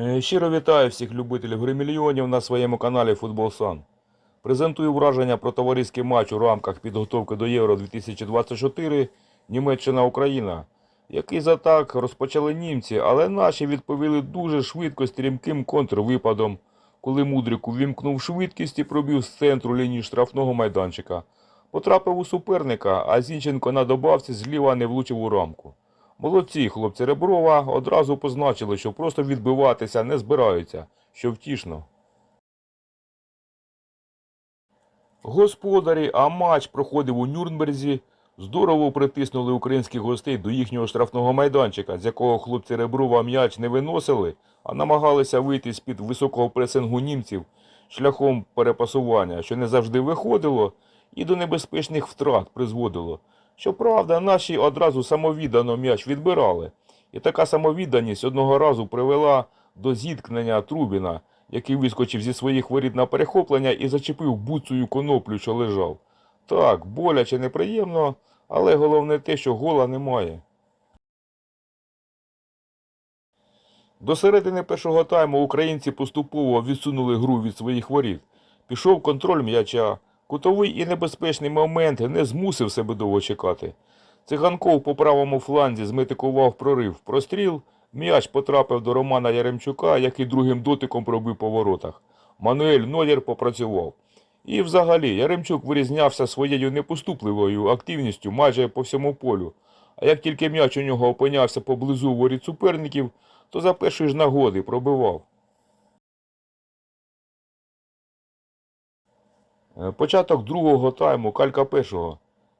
Е, Щиро вітаю всіх любителів гри мільйонів на своєму каналі Футбол Сан. Презентую враження про товариський матч у рамках підготовки до Євро 2024 Німеччина-Україна, який за так розпочали німці, але наші відповіли дуже швидко стрімким контрвипадом, коли Мудрик увімкнув швидкість і пробив з центру лінії штрафного майданчика. Потрапив у суперника, а Зінченко на добавці зліва не влучив у рамку. Молодці, хлопці Реброва одразу позначили, що просто відбиватися не збираються, що втішно. Господарі, а матч проходив у Нюрнберзі. Здорово притиснули українських гостей до їхнього штрафного майданчика, з якого хлопці Реброва м'яч не виносили, а намагалися вийти з-під високого пресингу німців шляхом перепасування, що не завжди виходило і до небезпечних втрат призводило. Щоправда, наші одразу самовіддано м'яч відбирали, і така самовідданість одного разу привела до зіткнення Трубіна, який вискочив зі своїх воріт на перехоплення і зачепив буцею коноплю, що лежав. Так, боляче неприємно, але головне те, що гола немає. До середини першого тайму українці поступово відсунули гру від своїх воріт. Пішов контроль м'яча. Кутовий і небезпечний момент не змусив себе довго чекати. Циганков по правому фланзі зметикував прорив простріл, м'яч потрапив до Романа Яремчука, який другим дотиком пробив по воротах. Мануель Нолєр попрацював. І взагалі Яремчук вирізнявся своєю непоступливою активністю майже по всьому полю. А як тільки м'яч у нього опинявся поблизу воріт суперників, то за першої ж нагоди пробивав. Початок другого тайму, калька першого.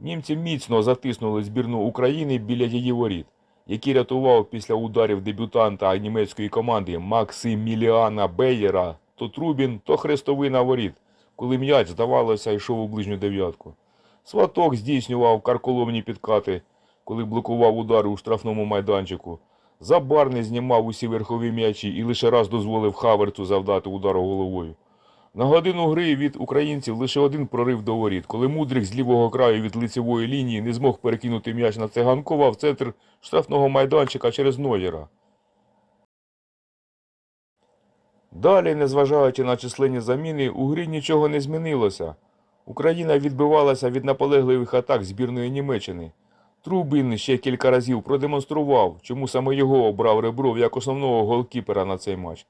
Німці міцно затиснули збірну України біля її воріт, які рятував після ударів дебютанта німецької команди Максиміліана Беєра то Трубін, то хрестовина воріт, коли м'яч, здавалося, йшов у ближню дев'ятку. Сваток здійснював карколомні підкати, коли блокував удари у штрафному майданчику. Забарний знімав усі верхові м'ячі і лише раз дозволив Хаверцу завдати удару головою. На годину гри від українців лише один прорив до воріт, коли Мудрик з лівого краю від лицевої лінії не змог перекинути м'яч на циганкова в центр штрафного майданчика через Нойера. Далі, незважаючи на численні заміни, у грі нічого не змінилося. Україна відбивалася від наполегливих атак збірної Німеччини. Трубін ще кілька разів продемонстрував, чому саме його обрав Ребров як основного голкіпера на цей матч.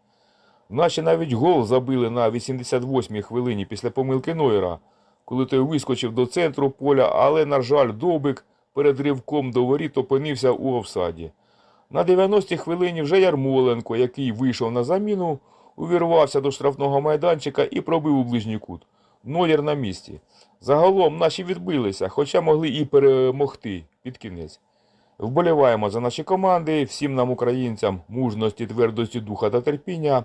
Наші навіть гол забили на 88-й хвилині після помилки Нойера, коли той вискочив до центру поля, але, на жаль, Довбик перед ривком до воріт опинився у офсаді. На 90-й хвилині вже Ярмоленко, який вийшов на заміну, увірвався до штрафного майданчика і пробив у ближній кут. Нойер на місці. Загалом наші відбилися, хоча могли і перемогти під кінець. Вболіваємо за наші команди, всім нам, українцям, мужності, твердості духа та терпіння.